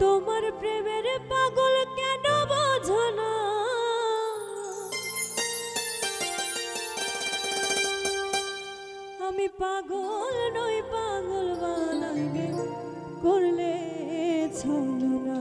তোমার প্রেমের পাগল কেন বোঝো না? আমি পাগল নই পাগল বানাইবে করলে না।